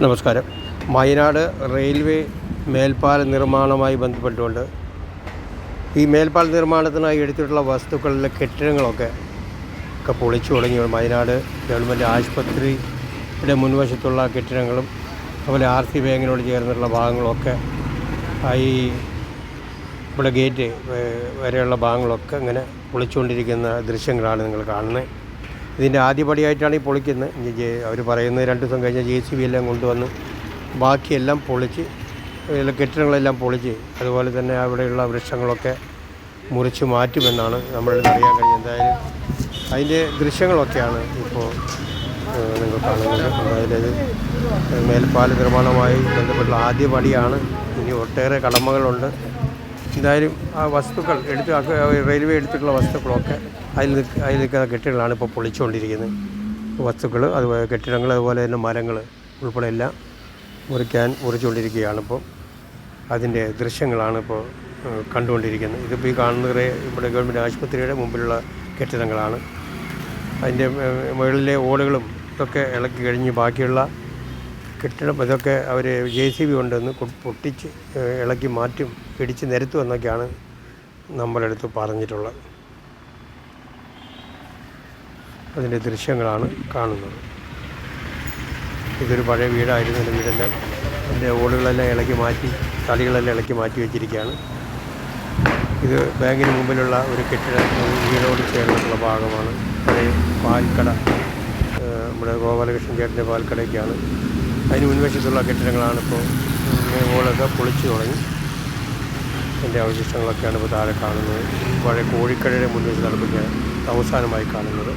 നമസ്കാരം. വയനാട് റെയിൽവേ മേൽപ്പാല നിർമ്മാണവുമായി ബന്ധപ്പെട്ടുകൊണ്ട് ഈ മേൽപ്പാല നിർമ്മാണത്തിനായി എടുത്തിട്ടുള്ള വസ്തുക്കളിലെ കെട്ടിടങ്ങളൊക്കെ ഒക്കെ പൊളിച്ചു തുടങ്ങി. വയനാട് ഗവൺമെന്റ് ആശുപത്രിയുടെ മുൻവശത്തുള്ള കെട്ടിടങ്ങളും അതുപോലെ ആർ സി ബാങ്കിനോട് ചേർന്നിട്ടുള്ള ഭാഗങ്ങളൊക്കെ ഈ ഇവിടെ ഗേറ്റ് വരെയുള്ള ഭാഗങ്ങളൊക്കെ ഇങ്ങനെ പൊളിച്ചുകൊണ്ടിരിക്കുന്ന ദൃശ്യങ്ങളാണ് നിങ്ങൾ കാണുന്നത്. ഇതിന്റെ ആദ്യപടിയായിട്ടാണ് ഈ പൊളിക്കുന്നത്. ഇനി അവർ പറയുന്നത് രണ്ട് ദിവസം കഴിഞ്ഞ് ജെ സി ബി എല്ലാം കൊണ്ടുവന്ന് ബാക്കിയെല്ലാം പൊളിച്ച് കെട്ടിടങ്ങളെല്ലാം പൊളിച്ച് അതുപോലെ തന്നെ അവിടെയുള്ള വൃക്ഷങ്ങളൊക്കെ മുറിച്ച് മാറ്റുമെന്നാണ് നമ്മൾ അറിയാൻ കഴിഞ്ഞത് എന്തായാലും അതിന്റെ ദൃശ്യങ്ങളൊക്കെയാണ് ഇപ്പോൾ നിങ്ങൾ കാണുന്നത്. അതായത് മേൽപ്പാല നിർമ്മാണവുമായി ബന്ധപ്പെട്ടുള്ള ആദ്യ പടിയാണ്. ഇനി ഒട്ടേറെ കടമകളുണ്ട്. എന്തായാലും ആ വസ്തുക്കൾ എടുത്ത് റെയിൽവേ എടുത്തിട്ടുള്ള വസ്തുക്കളൊക്കെ അതിൽ അതിൽ നിൽക്കുന്ന കെട്ടിടങ്ങളാണ് ഇപ്പോൾ പൊളിച്ചുകൊണ്ടിരിക്കുന്നത്. വസ്തുക്കൾ അതുപോലെ കെട്ടിടങ്ങൾ അതുപോലെ തന്നെ മരങ്ങൾ ഉൾപ്പെടെ എല്ലാം മുറിക്കാൻ മുറിച്ചുകൊണ്ടിരിക്കുകയാണ് ഇപ്പോൾ. അതിന്റെ ദൃശ്യങ്ങളാണ് ഇപ്പോൾ കണ്ടുകൊണ്ടിരിക്കുന്നത്. ഇതിപ്പോൾ ഈ കാണുന്ന ഇവിടെ ഗവൺമെന്റ് ആശുപത്രിയുടെ മുമ്പിലുള്ള കെട്ടിടങ്ങളാണ്. അതിന്റെ മുകളിലെ ഓടുകളും ഇതൊക്കെ ഇളക്കി കഴിഞ്ഞ് ബാക്കിയുള്ള കെട്ടിടം ഇതൊക്കെ അവർ ജെ സി ബി കൊണ്ടുവന്ന് പൊട്ടിച്ച് ഇളക്കി മാറ്റും പിടിച്ച് നിരത്തും എന്നൊക്കെയാണ് നമ്മളെടുത്ത് പറഞ്ഞിട്ടുള്ളത്. അതിന്റെ ദൃശ്യങ്ങളാണ് കാണുന്നത്. ഇതൊരു പഴയ വീടായിരുന്നു. എന്റെ വീടെല്ലാം എന്റെ ഓടുകളെല്ലാം ഇളക്കി മാറ്റി തളികളെല്ലാം ഇളക്കി മാറ്റി വെച്ചിരിക്കുകയാണ്. ഇത് ബാങ്കിന് മുമ്പിലുള്ള ഒരു കെട്ടിട വീടോട് ചേർന്നിട്ടുള്ള ഭാഗമാണ്. പഴയ പാൽക്കട നമ്മുടെ ഗോപാലകൃഷ്ണൻ ചേട്ടന്റെ പാൽക്കടയൊക്കെയാണ്. അതിന് മുൻവശത്തുള്ള കെട്ടിടങ്ങളാണ് ഇപ്പോൾ മുകളൊക്കെ പൊളിച്ചു തുടങ്ങി. എന്റെ അവശിഷ്ടങ്ങളൊക്കെയാണ് ഇപ്പോൾ താഴെ കാണുന്നത്. പഴയ കോഴിക്കടയുടെ മുൻവശത്താണ് ഞാൻ അവസാനമായി കാണുന്നത്.